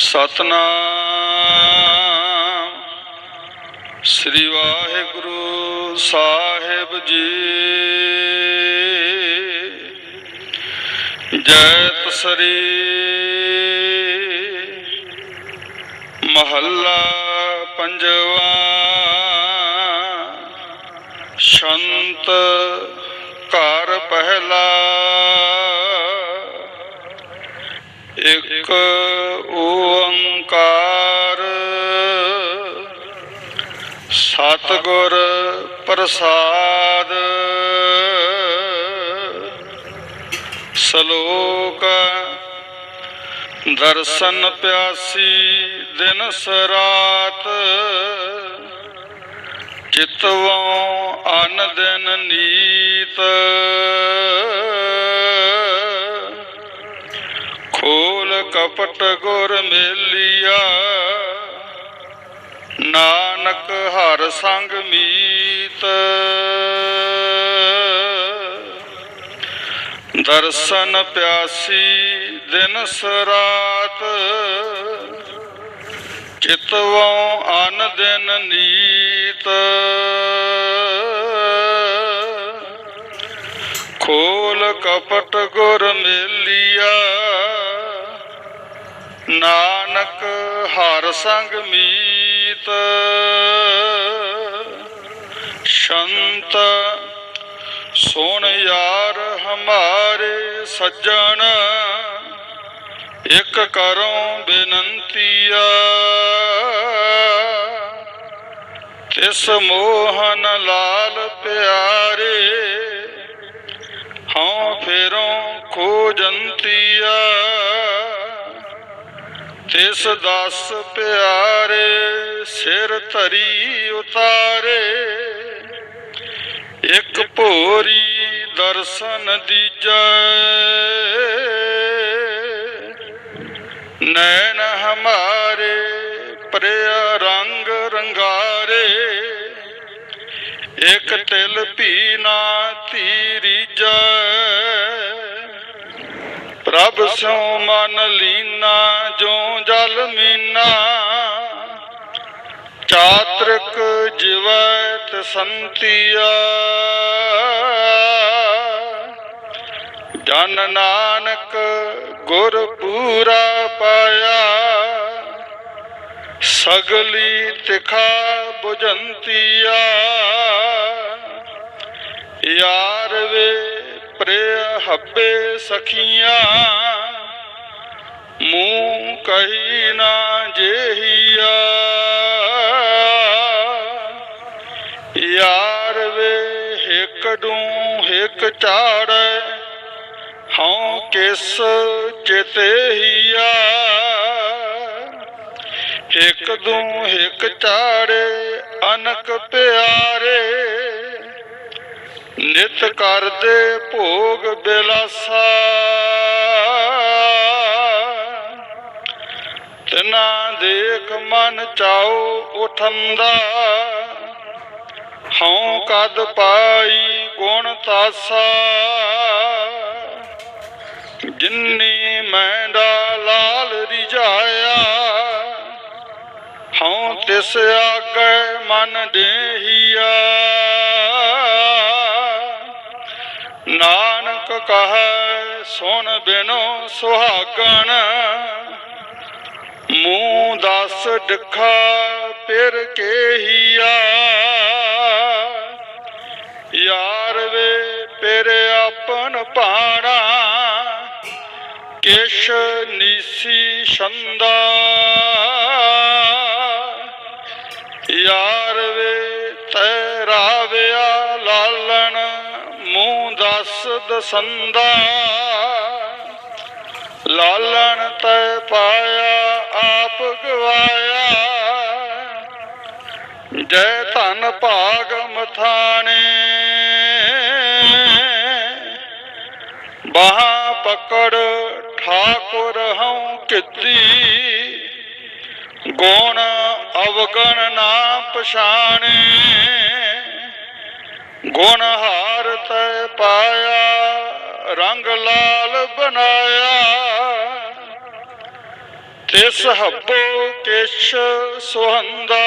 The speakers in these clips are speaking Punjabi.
ਸਤਨਾਮ। ਸ੍ਰੀ ਵਾਹਿਗੁਰੂ ਸਾਹਿਬ ਜੀ। ਜੈ ਤਸਰੀ। ਮਹੱਲਾ ਪੰਜਵਾ। ਸ਼ੰਤ ਘਰ ਪਹਿਲਾ। ਇੱਕ ਓੰਕਾਰ। ਸਤਿਗੁਰ ਪ੍ਰਸਾਦ। ਸ਼ਲੋਕ ਦਰਸ਼ਨ ਪਿਆਸੀ ਦਿਨ ਸਰਾਤ ਚਿਤਵੋਂ ਅਨ ਦਿਨ ਨੀਤ। ਕਪਟ ਗੁਰ ਮੇਲੀਆ। ਨਾਨਕ ਹਰ ਸੰਗ ਮੀਤ। ਦਰਸ਼ਨ ਪਿਆਸੀ ਦਿਨ ਸਰਾਤ। ਚਿਤਵੋਂ ਅਨ ਦਿਨ ਨੀਤ। ਖੋਲ ਕਪਟ ਗੁਰ ਮੇਲੀਆ। ਨਾਨਕ ਹਰ ਸੰਗ ਮੀਤ। ਸ਼ੰਤ ਸੁਣ ਯਾਰ ਹਮਾਰੇ ਸੱਜਣ, ਇੱਕ ਕਰੋ ਬੇਨੰਤੀਆ ਤਿਸ ਮੋਹਨ ਲਾਲ ਪਿਆਰੇ, ਹਉ ਫੇਰੋਂ ਖੋਜੰਤੀਆ ਤਿਸ ਦਸ ਪਿਆਰੇ ਸਿਰ ਧਰੀ ਉਤਾਰੇ, ਇੱਕ ਭੋਰੀ ਦਰਸ਼ਨ ਦੀਜੈ। ਨੈਣ ਹਮਾਰੇ ਪ੍ਰਿਆ ਰੰਗ ਰੰਗਾਰੇ, ਇੱਕ ਤਿਲ ਭੀ ਨਾ ਧੀਰੀ ਜੈ। ਪ੍ਰਭ ਸਿਉ ਮਨ ਲੀਨਾ, ਜੋ ਜਲ ਮੀਨਾ। ਚਾਤ੍ਰਿਕ ਜਿਵੈ ਤਸੰਤੀਆ ਜਨ ਨਾਨਕ ਗੁਰ ਪੂਰਾ ਪਾਇਆ। ਸਗਲੀ ਤਿਖਾ ਬੁਝੰਤੀਆ। ਯਾਰ ਵੇ ਪ੍ਰਿਆ ਹੱਬੇ ਸਖੀਆਂ, ਮੂੰਹ ਕਹੀ ਨਾ ਜੇਹੀਆ। ਯਾਰ ਵੇ ਹਿਕ ਡੂ ਹਿਕ ਝਾੜੈ, ਹਉ ਕਿਸ ਚਿਤੇਹੀਆ ਹਿਕ ਦੂ ਹਿਕ ਝਾੜੇ, ਅਨਕ ਪਿਆਰੇ ਨਿਤ ਕਰਦੇ ਭੋਗ ਬਿਲਾਸਾ। ਤਨਾ ਦੇਖ ਮਨ ਚਾਉ ਉਠੰਦਾ। ਹਉ ਕਦ ਪਾਈ ਗੁਣ ਤਾਸਾ। ਜਿਨਨੀ ਮੈਂਡਾ ਲਾਲ ਰਿਝਾਇਆ। ਹਉ ਤਿਸ ਆਗੇ ਮਨ ਦੇਹੀਆ ਨਾਨਕ ਕਹੈ, ਸੁਣ ਬਿਨੋ ਸੁਹਾਗਣ। ਮੂੰਹ ਦਸ ਡਖਾ, ਫਿਰ ਕੇਹੀਆ ਯਾਰ ਵੇ ਫਿਰ ਆਪਨ ਪਾਣਾ ਕਿਛ ਨੀਸੀ ਛੰਦਾ ਯਾਰ ਵੇ ਤੇਰਾ ਮੂੰਹ ਦਸ ਦਸੰਦਾ ਲਾਲਣ ਤੈ ਪਾਇਆ, ਆਪ ਗਵਾਇਆ। ਜੈ ਧਨ ਭਾਗ ਮਥਾਣੇ। ਬਾਹਾਂ ਪਕੜ ਠਾਕੁਰ ਹਉ ਕਿਤੀ। ਗੁਣ ਅਵਗਣ ਨਾ ਪਛਾਣੇ। ਗੁਣ ਹਾਰ ਤੈ ਪਾਇਆ, ਰੰਗ ਲਾਲ ਬਣਾਇਆ। ਤਿਸ ਹੱਬੋ ਕਿਛ ਸੁਹੰਦਾ।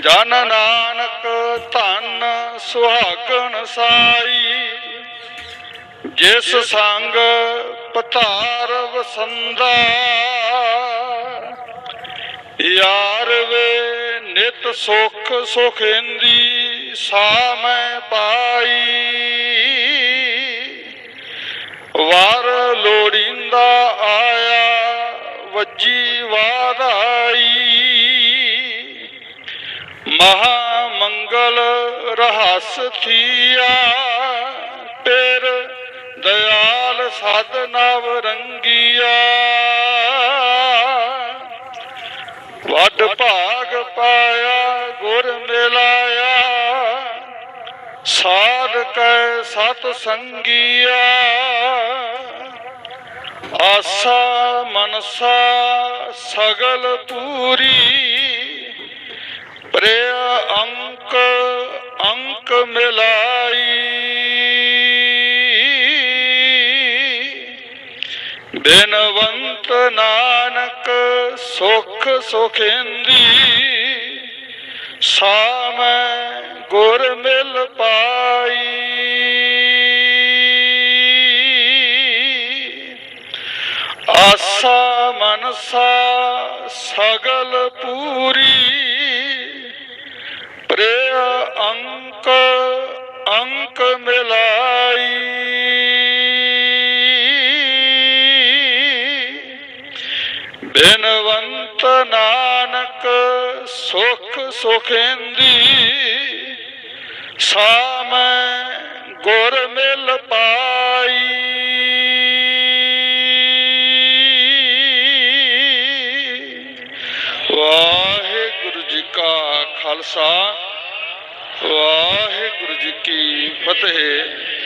ਜਨ ਨਾਨਕ ਧਨ ਸੁਹਾਗਣ ਸਾਈ, ਜਿਸ ਸੰਗ ਪਤਾਰ ਵਸੰਦਾ। ਯਾਰ ਵੇ ਨਿਤ ਸੁਖ ਸੁਖੇਂਦੀ ਸਾ ਮੈਂ ਪਾਈ। ਵਾਰ ਲੋੜੀਂਦਾ ਆਇਆ, ਵੱਜੀ ਵਾਦਾਈ ਮਹਾ ਮੰਗਲ ਰਹੱਸ ਥੀਆ ਤੇਰ ਦਇਆਲ ਸਦ ਨਵ ਰੰਗੀਆ। ਵੱਡ ਭਾਗ ਪਾਇਆ, ਗੁਰ ਮਿਲਾਇਆ। ਸਾਧ ਕੈ ਸਤ ਸੰਗੀਆ। ਆਸਾ ਮਨਸਾ ਸਗਲ ਪੂਰੀ। ਪ੍ਰਿਯ ਅੰਕ ਅੰਕ ਮਿਲਾਈ। ਬਿਨਵੰਤ ਨਾਨਕ ਸੁਖ ਸੁਖੇਂਦੀ। ਸਾ ਮੈਂ ਗੁਰ ਮਿਲ ਪਾਈ। ਆਸਾ ਮਨਸਾ ਸਗਲ ਪੂਰੀ ਪ੍ਰਿਯ ਅੰਕ ਅੰਕ ਮਿਲਾਈ। ਬਿਨਵੰਤ ਨਾਨਕ ਸੁਖ ਸੁਖੇਂਦੀ ਸਾ ਗੁਰ ਮਿਲ ਪਾਈ। ਵਾਹਿਗੁਰੂ ਜੀ ਕਾ ਖਾਲਸਾ, ਵਾਹਿਗੁਰੂ ਜੀ ਕੀ ਫਤਿਹ।